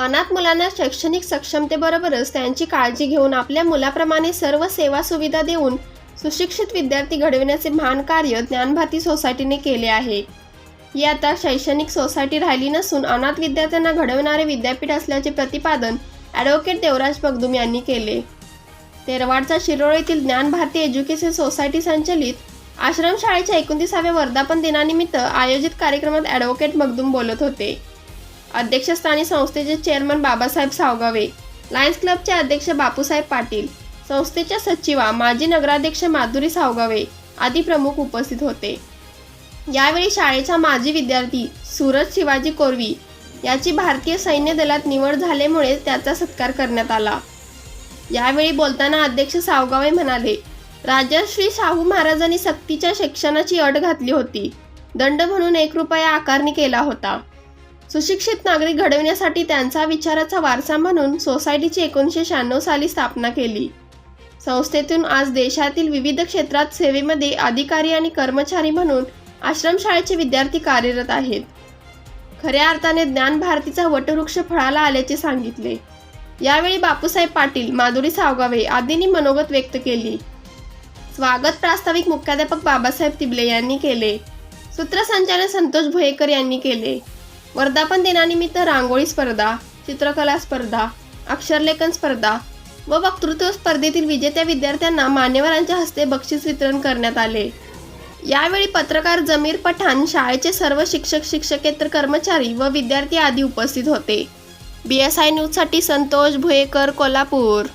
अनाथ मुलांना शैक्षणिक सक्षमतेबरोबरच त्यांची काळजी घेऊन आपल्या मुलाप्रमाणे सर्व सेवा सुविधा देऊन सुशिक्षित विद्यार्थी घडविण्याचे महान कार्य ज्ञानभारती सोसायटीने केले आहे. ही आता शैक्षणिक सोसायटी राहिली नसून अनाथ विद्यार्थ्यांना घडवणारे विद्यापीठ असल्याचे प्रतिपादन ॲडव्होकेट देवराज बगदुम यांनी केले. तेरवाडच्या शिरोळ येथील ज्ञानभारती एज्युकेशन सोसायटी संचलित आश्रमशाळेच्या एकोणतीसाव्या वर्धापन दिनानिमित्त आयोजित कार्यक्रमात ॲडव्होकेट मगदूम बोलत होते. अध्यक्षस्थानी संस्थेचे चेअरमन बाबासाहेब सावगावे लायन्स क्लबचे अध्यक्ष बापूसाहेब पाटील संस्थेच्या सचिवा माजी नगराध्यक्ष माधुरी सावगावे आदी प्रमुख उपस्थित होते. यावेळी शाळेचा माजी विद्यार्थी सूरज शिवाजी कोरवी याची भारतीय सैन्य दलात निवड झाल्यामुळे त्याचा सत्कार करण्यात आला. यावेळी बोलताना अध्यक्ष सावगावे म्हणाले राजश्री शाहू महाराजांनी सक्तीच्या शिक्षणाची अट घातली होती. दंड म्हणून एक रुपया आकारणी केला होता. सुशिक्षित नागरिक घडविण्यासाठी त्यांचा विचाराचा वारसा म्हणून सोसायटीची एकोणीसशे शहाण्णव साली स्थापना केली. संस्थेतून आज देशातील विविध क्षेत्रात सेवेमध्ये अधिकारी आणि कर्मचारी म्हणून आश्रमशाळेचे विद्यार्थी कार्यरत आहेत. खऱ्या अर्थाने ज्ञान भारतीचा वटवृक्ष फळाला आल्याचे सांगितले. यावेळी बापूसाहेब पाटील माधुरी सावगावे आदींनी मनोगत व्यक्त केली. स्वागत प्रास्ताविक मुख्याध्यापक बाबासाहेब तिबले यांनी केले. सूत्रसंचालन संतोष भुयेकर यांनी केले. वर्धापन दिनानिमित्त रांगोळी स्पर्धा चित्रकला स्पर्धा अक्षरलेखन स्पर्धा व वक्तृत्व स्पर्धेतील विजेत्या विद्यार्थ्यांना मान्यवरांच्या हस्ते बक्षीस वितरण करण्यात आले. यावेळी पत्रकार जमीर पठाण शाळेचे सर्व शिक्षक शिक्षकेतर कर्मचारी व विद्यार्थी आदी उपस्थित होते. बी एस आय न्यूजसाठी संतोष भुयेकर कोल्हापूर.